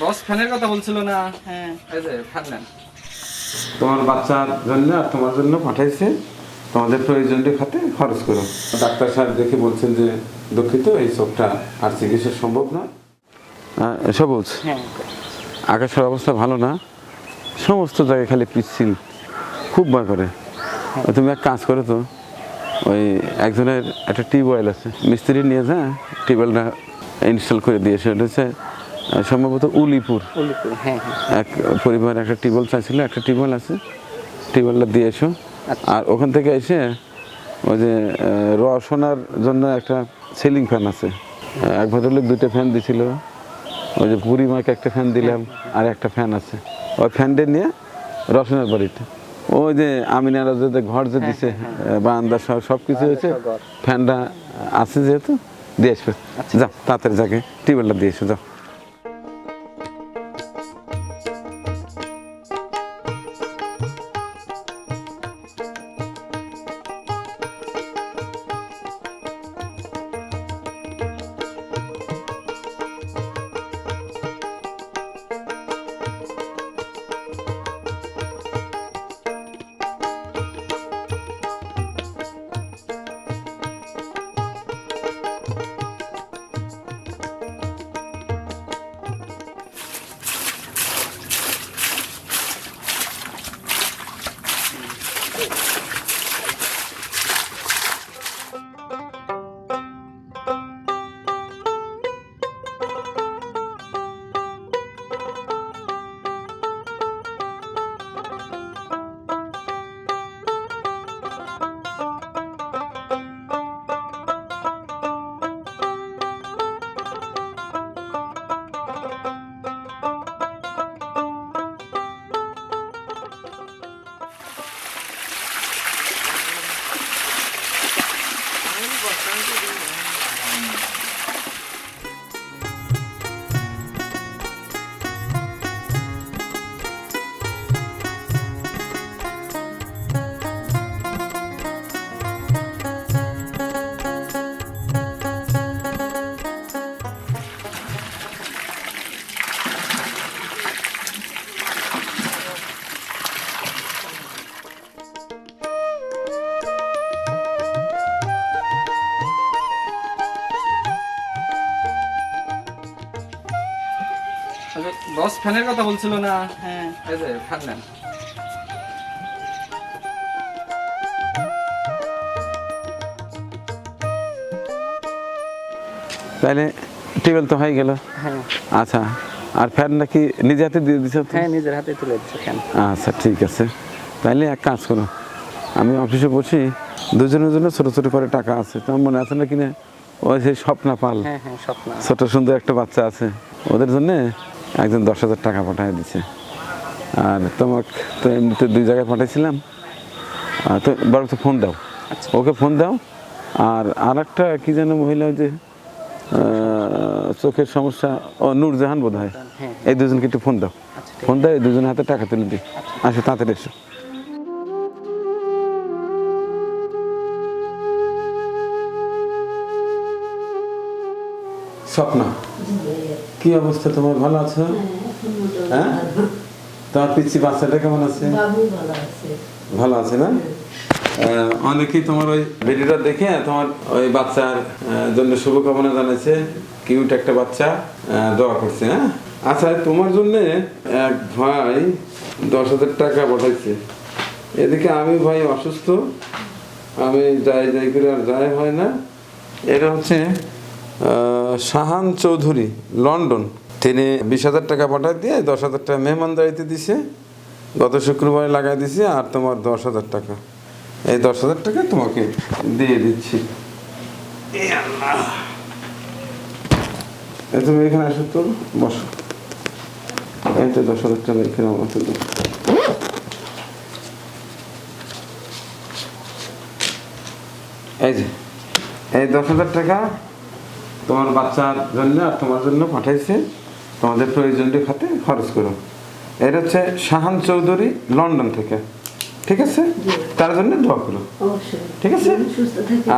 বস ফ্যানের কথা বলছিল না। হ্যাঁ। এই যে ফ্যান নেন। তোমার বাচ্চার জন্য আর তোমার জন্য পাঠাইছে। তোমাদের প্রয়োজনীয় খাতে খরচ করো। ডাক্তার সাহেব দেখে বলছেন যে দুঃখিত এই চোখটা আর চিকিৎসা সম্ভব না সবুজ? হ্যাঁ। আকাশের অবস্থা ভালো না? সমস্ত জায়গায় খালি পিচ্ছিল। খুব ভয় করে। তুমি এক কাজ করো তো ওই একজনের একটা টিউবওয়েল আছে। মিস্ত্রি নিয়ে যা টিউবওয়েলটা ইনস্টল করে দিয়েছে ওটা হচ্ছে সম্ভবত উলিপুর। উলিপুর হ্যাঁ হ্যাঁ। এক পরিবার একটা টিউবওয়েল চাইছিল একটা টিউবওয়েল আছে। টিউবওয়েলটা দিয়ে এসো। আর ওখান থেকে এসে ওই যে রসনার জন্য একটা সিলিং ফ্যান আছে। এক ভদ্রলোক দুইটা ফ্যান দিছিল। ওই যে বুড়িমাকে একটা ফ্যান দিলাম আর একটা ফ্যান আছে। ওই ফ্যানটা নিয়ে রসনার বাড়িতে। ওই যে আমিনারা যে ঘর যে দিছে বারান্দা সব সব কিছু হয়েছে। ফ্যানটা আছে যেহেতু দিয়ে আসবে যাও তাড়াতাড়ি যাকে টিউবওয়েলটা দিয়ে এসো যাও। আচ্ছা, বস ফ্যানের কথা বলছিল না? হ্যাঁ। এই যে ফ্যান নেন। তাহলে টিউবওয়েল তো হয়ে গেল? হ্যাঁ। আচ্ছা আর ফ্যান নাকি নিজে হাতে দিয়ে দিছ তো? হ্যাঁ নিজের হাতে তুলে দিচ্ছে ফ্যান। আচ্ছা ঠিক আছে। তাহলে এক কাজ করো আমি অফিসে বসি দুজনের জন্য ছোট ছোট করে টাকা আছে। তোমার মনে আছে না? কিনা ওই সেই স্বপ্না পাল। হ্যাঁ হ্যাঁ স্বপ্ন। ছোট সুন্দর একটা বাচ্চা আছে। ওদের জন্য একজন দশ হাজার টাকা পাঠিয়ে দিছে। আর তোমাকে তো এমনিতে দুই জায়গায় পাঠিয়েছিলাম আর তো বরং তো ফোন দাও। ওকে ফোন দাও। আর আর একটা কি যেন মহিলা যে চোখের সমস্যা ও নূরজাহান বোধ হয় হ্যাঁ। এই দুজনকে একটু ফোন দাও। আচ্ছা ফোন দাও এই দুজনের হাতে টাকা তুলে দিই। আচ্ছা তাড়াতাড়ি এসো। স্বপ্না? কি অবস্থা? তোমার ভালো আছো? হ্যাঁ তোমার পিচ্ছি বাচ্চাটা কেমন আছে? ভালো আছে। না? আহ, অনেকেই তোমার ওই ভিডিওটা দেখে তোমার ওই বাচ্চার জন্য শুভকামনা জানাইছে। কিউট একটা বাচ্চা দোয়া করছে হ্যাঁ? আচ্ছা তোমার জন্য এক ভাই দশ হাজার টাকা পাঠাইছে। এদিকে আমি ভাই অসুস্থ। আমি যাই যাই করে আর যাই হয় না। এটা হচ্ছে শাহান চৌধুরী, লন্ডন। তিনি বিশ হাজার টাকা পাঠাই দিয়ে দশ হাজার টাকা মেহমানদারিতে দিছে, গত শুক্রবারে লাগাই দিছি, আর তোমার দশ হাজার টাকা। এই দশ হাজার টাকা তোমাকে দিয়ে দিচ্ছি। তুমি এখানে আসো তো, বসো। এই তো দশ হাজার টাকা এখানে দাও। এই যে, এই দশ হাজার টাকা তোমার বাচ্চার জন্য আর তোমার জন্য পাঠাইছে। তোমাদের প্রয়োজনীয় খাতে খরচ করো। এটা হচ্ছে শাহান চৌধুরী লন্ডন থেকে। ঠিক আছে? তার জন্য দোয়া করো। ঠিক আছে?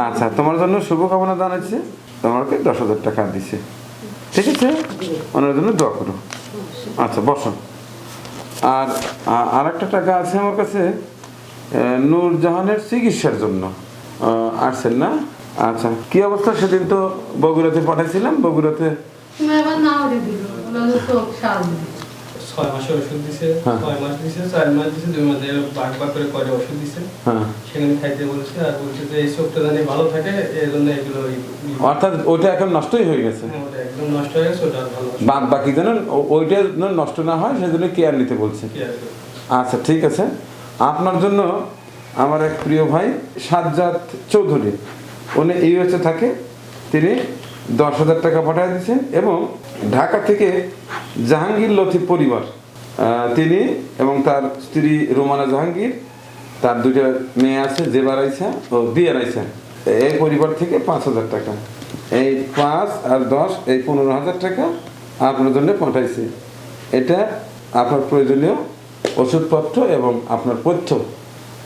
আচ্ছা তোমার জন্য শুভকামনা জানাচ্ছি। তোমাকে দশ হাজার টাকা দিছে। ঠিক আছে? ওনার জন্য দোয়া করো। আচ্ছা বসো। আর আর একটা টাকা আছে আমার কাছে। নূরজাহানের চিকিৎসার জন্য। আসছেন না? আচ্ছা কি অবস্থা? সেদিন তো বগুড়াতে পাঠাইছিলাম বগুড়াতে ছয় মাসের ওষুধ দিছে হ্যাঁ। ছয় মাস দিছে চার মাস দিছে দুই মাস ভাগ ভাগ করে কয়টা ওষুধ দিছে। হ্যাঁ। সেখানে খাইতে বলছে আর বলছে যে এই জানি ভালো থাকে এই জন্য এগুলো অর্থাৎ ওইটা এখন নষ্টই হয়ে গেছে? হ্যাঁ, একদম নষ্ট হয়ে গেছে ওটা ভালো বাদ বাকি যেন ওইটা যেন নষ্ট না হয় সেজন্য কেয়ার নিতে বলছে। আচ্ছা ঠিক আছে। আপনার জন্য আমার এক প্রিয় ভাই সাজ্জাদ চৌধুরী। উনি ইউএসএ থাকে, তিনি দশ হাজার টাকা পাঠিয়ে দিয়েছেন এবং ঢাকা থেকে জাহাঙ্গীর লথি পরিবার তিনি এবং তার স্ত্রী রোমানা জাহাঙ্গীর, তার দুটো মেয়ে আছে জেবার আইসা ও বিয়ার আইসা এই পরিবার থেকে পাঁচ হাজার টাকা। এই পাঁচ আর দশ, এই পনেরো হাজার টাকা আপনার জন্য পাঠাইছে। এটা আপনার প্রয়োজনীয় ওষুধপত্র এবং আপনার পথ্য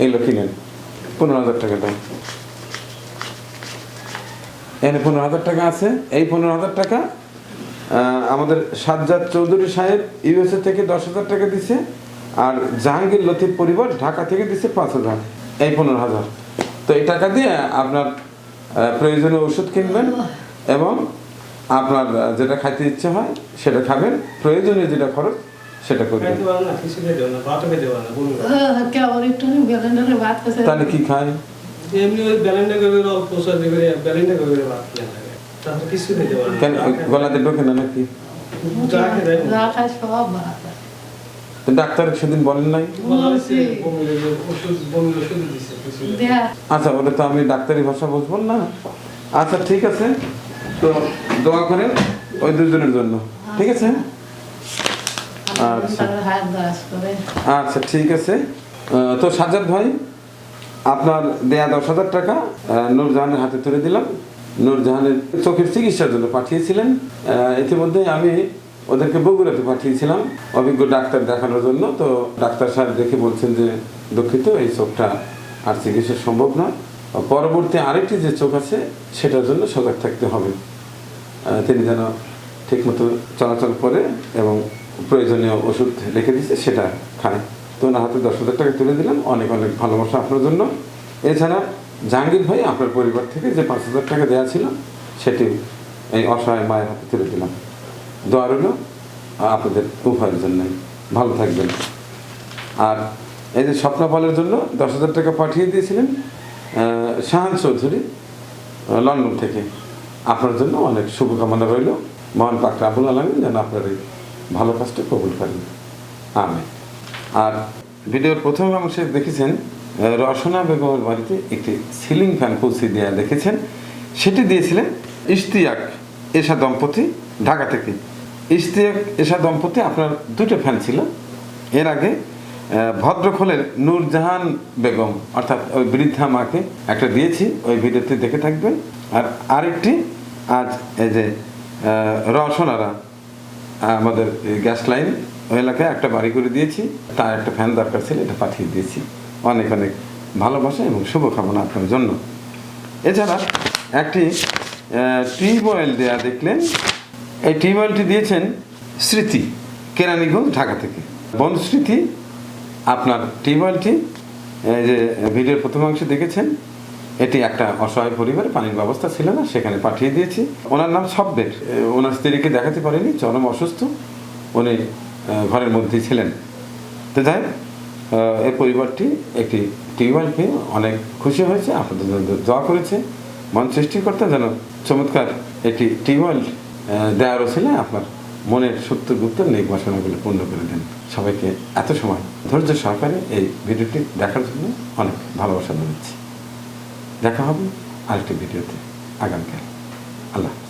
এগুলো কিনেন পনেরো হাজার টাকা দাম এখানে পনেরো হাজার টাকা আছে। এই পনেরো হাজার টাকা আমাদের সাজ্জাদ চৌধুরী সাহেব ইউএসএ থেকে দশ হাজার টাকা দিছে আর জাহাঙ্গীর লতিফ পরিবার ঢাকা থেকে দিছে পাঁচ হাজার এই পনেরো হাজার। তো এই টাকা দিয়ে আপনার প্রয়োজনীয় ওষুধ কিনবেন এবং আপনার যেটা খাইতে ইচ্ছে হয় সেটা খাবেন প্রয়োজনীয় যেটা খরচ সেটা করবেন। ভাত খেছে তাহলে কি খায়? এমনি ওই ব্যালেন্ডা করে ব্যালেন্ডা করে কিছু পারে না কেন গলাতে ঢোকে না নাকি? ডাক্তার সেদিন বলেন নাই? বলা আচ্ছা ওটা তো আমি ডাক্তারি ভাষা বুঝব না। আচ্ছা ঠিক আছে। তো দোয়া করেন ওই দুজনের জন্য। ঠিক আছে? আচ্ছা। আচ্ছা ঠিক আছে। তো সাজ্জাদ ভাই আপনার দেয়া দশ হাজার টাকা নূরজাহানের হাতে তুলে দিলাম। নূরজাহানের চোখের চিকিৎসার জন্য পাঠিয়েছিলেন। ইতিমধ্যে আমি ওদেরকে বগুড়াতে পাঠিয়েছিলাম অভিজ্ঞ ডাক্তার দেখানোর জন্য। তো ডাক্তার সাহেব দেখে বলছেন যে, দুঃখিত, এই চোখটা আর চিকিৎসা সম্ভব না। পরবর্তী আরেকটি যে চোখ আছে, সেটার জন্য সজাগ থাকতে হবে। তিনি যেন ঠিকমতো চলাচল করে এবং প্রয়োজনীয় ওষুধ লিখে দিচ্ছে সেটা খায়। তো ওনার হাতে দশ হাজার টাকা তুলে দিলাম অনেক অনেক ভালোবাসা আপনার জন্য। এছাড়া জাহাঙ্গীর ভাই আপনার পরিবার থেকে যে পাঁচ হাজার টাকা দেওয়া ছিল, সেটি এই অসহায় মায়ের হাতে তুলে দিলাম। দোয়া রইল আপনাদের উভয়ের জন্যই। ভালো থাকবেন। আর এই যে স্বপ্ন বলের জন্য দশ হাজার টাকা পাঠিয়ে দিয়েছিলেন শাহান চৌধুরী লন্ডন থেকে। আপনার জন্য অনেক শুভকামনা রইল। মহান পাক রাবুল আলমিন যেন আপনার এই ভালো কাজটা কবুল করেন। আমি আর ভিডিওর প্রথম অংশে দেখেছেন রসনা বেগমের বাড়িতে একটি সিলিং ফ্যান পৌঁছে দেওয়া দেখেছেন। সেটি দিয়েছিলেন ইশতিয়াক এশা দম্পতি ঢাকা থেকে। ইশতিয়াক এশা দম্পতি, আপনার দুটো ফ্যান ছিল। এর আগে ভদ্রখোলের নূরজাহান বেগম, অর্থাৎ ওই বৃদ্ধা মাকে একটা দিয়েছি, ওই ভিডিওতে দেখে থাকবেন। আর আরেকটি, আজ এই যে রসনারা আমাদের গ্যাস লাইন ওই এলাকায় একটা বাড়ি করে দিয়েছি তার একটা ফ্যান দরকার ছিল এটা পাঠিয়ে দিয়েছি। অনেক অনেক ভালোবাসা এবং শুভকামনা আপনার জন্য। এছাড়া একটি টিউবওয়েল দেয়া দেখলেন। এই টিউবওয়েলটি দিয়েছেন স্মৃতি কেরানীগঞ্জ ঢাকা থেকে। বন স্মৃতি আপনার টিউবওয়েলটি যে ভিডিওর প্রথম অংশে দেখেছেন এটি একটা অসহায় পরিবার পানির ব্যবস্থা ছিল না সেখানে পাঠিয়ে দিয়েছি। ওনার নাম এ, ওনার স্ত্রীকে দেখাতে পারেনি চরম অসুস্থ। উনি ঘরের মধ্যেই ছিলেন। তো যাই এই পরিবারটি একটি টিউবওয়েল পেয়ে অনেক খুশি হয়েছে আপনাদের জন্য দোয়া করেছে। মন সৃষ্টিকর্তা যেন চমৎকার একটি টিউবওয়েল আহ, দেওয়ার ছিল আপনার মনের সত্য গুপ্ত বাসনাগুলো পূর্ণ করে দেন। সবাইকে এত সময় ধৈর্য সহকারে এই ভিডিওটি দেখার জন্য অনেক ভালোবাসা জানাচ্ছি। দেখা হবে আরেকটি ভিডিওতে। আগামীকাল। আল্লাহ।